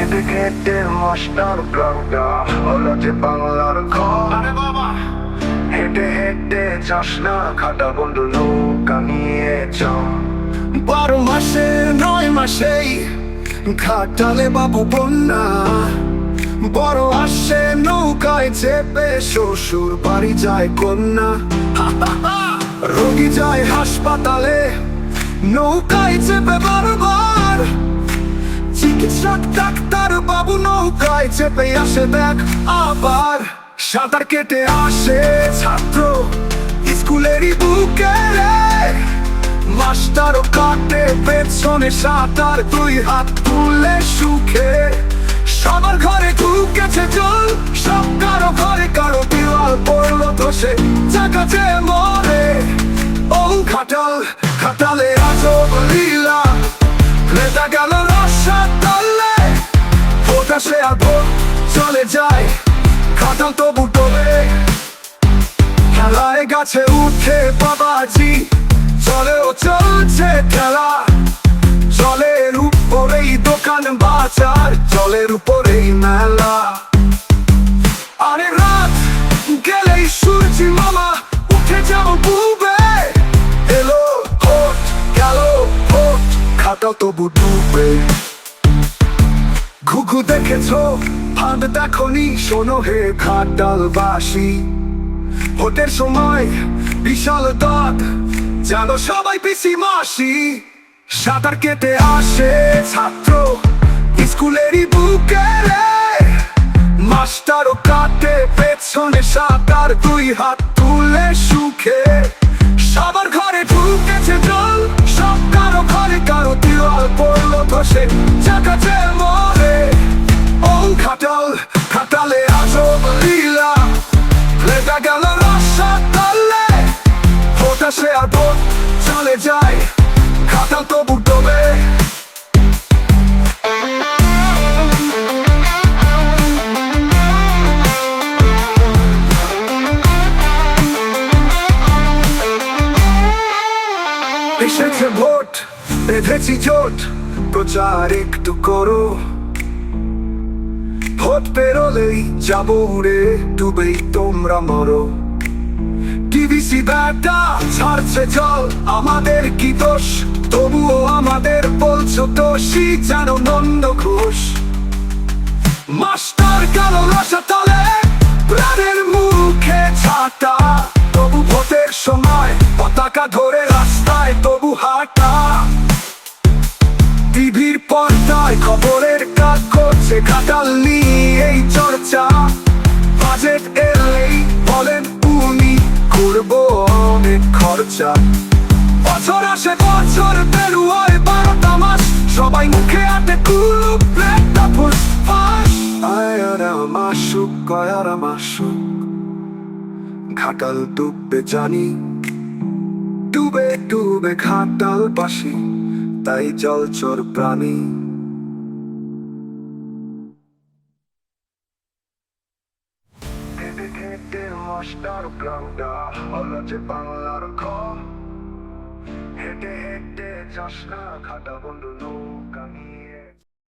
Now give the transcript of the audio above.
হেঁটে মাস্টার গ্রামটা হলো যে বাংলার ঘর। আরে বাবা। হেঁটে হেঁটে যাস না খাটা বন্ধু নৌকা নিয়ে চল বারো মাসে নয় মাসেই ঘাটালে বাবু বন্যা। বড় আসে নৌকায় চেপে শ্বশুর বাড়ি যায় কন্যা। রোগী যায় হাসপাতালে নৌকায় চেপে বারবার। চিকিৎসক নৌকায় চেপে আসে দেখ, আবার সাঁতার কেটে আসে ছাত্র স্কুলেরই বুকে কাটে পেছনে সাঁতার, দুই হাত তুলে সুখে। সবার ঘরে ঢুকেছে জল, সব কারও ঘরে, কারও দেওয়াল পড়ল ধসে চাকাতে মরে। ও খাটাল খাটালে তবু টলে খেলায় গাছে উঠে বাবাজি। চলেও চলছে খেলা। জলের উপরেই দোকান বাজার, জলের উপরেই মেলা। আরে রাত গেলেই সূর্যি মামা উঠে যাব ডুবে। এলো ভোট, গেল ভোট খাটা তবু ডুবে। ঘুঘু দেখেছ? ফাঁদ দেখনি শোনো হে খাটালবাসী ভোটের সময় বিশাল দাঁত যেন সবাই পিসি মাসি। সাঁতার কেটে আসে ছাত্র স্কুলেরই বুকে রে। মাস্টারও কাটে পেছনে সাঁতার, দুই হাত তুলে সুখে। সবার ঘরে ঢুকেছে জল, সব কারও ঘরে কারও দেওয়াল পড়ল ধসে চাকাতে মরে ও খাটাল খাটালে আজব লীলা লেগা গেল রসা তলে ফোটাসে আর ভোট চলে যায় খাটাল তবু ডোবে এসেছে ভোট বেঁধেছি জোট প্রচার একটু করো ভোট পেরোলেই যাব উড়ে ডুবেই তোমরা মরো টিভিসি ব্যাটা ছাড়ছে জল আমাদের কি দোষ তবুও আমাদের বলছো দোষী যেন নন্দ ঘোষ মাস্টার গেল রসাতলে প্রাণের মুখে ছাতা তবু ভোটের সময় পতাকা ধরে রাস্তায় তবু হাঁটা টিভির পর্দায় খবরের কাজ করছে কাটাল এই চর্চা বাজেট এলেই বলেন উনি, করব অনেক খরচা। বছর আসে, বছর পেরুয় বারোটা মাস। সবাই মুখে আটে মাসুক কয়ারা মাসুক। ঘাটাল ডুববে জানি, ডুবে ডুবে ঘাটাল পাশি তাই জলচর প্রাণী। হেঁটে মাস্টার গ্রামটা যে বাংলার ঘর হেঁটে যাস না খাটা বন্ধু নৌকা নিয়ে।